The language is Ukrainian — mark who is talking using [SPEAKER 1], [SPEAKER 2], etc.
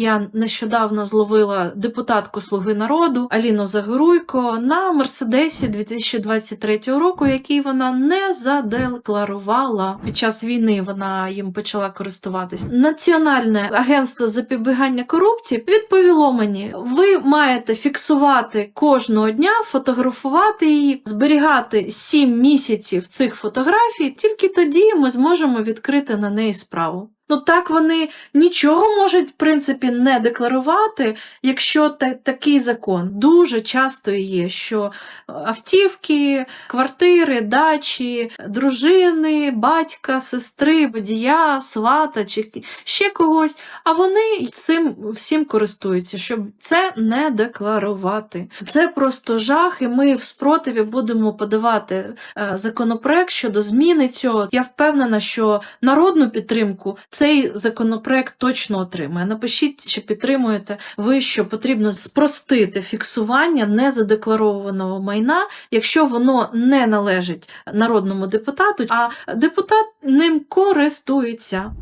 [SPEAKER 1] Я нещодавно зловила депутатку Слуги народу Аліну Загоруйко на Мерседесі 2023 року, який вона не задекларувала. Під час війни вона їм почала користуватись. Національне агентство запобігання корупції відповіло мені: ви маєте фіксувати кожного дня, фотографувати її, зберігати 7 місяців цих фотографій. Тільки тоді ми зможемо відкрити на неї справу. Ну так вони нічого можуть, в принципі, не декларувати, якщо та, такий закон дуже часто є, що автівки, квартири, дачі, дружини, батька, сестри, водія, свата чи ще когось, а вони цим всім користуються, щоб це не декларувати. Це просто жах, і ми в спротиві будемо подавати е, законопроект щодо зміни цього. Я впевнена, що народну підтримку цей законопроект точно отримає. Напишіть, чи підтримуєте ви, що потрібно спростити фіксування незадекларованого майна, якщо воно не належить народному депутату, а депутат ним користується.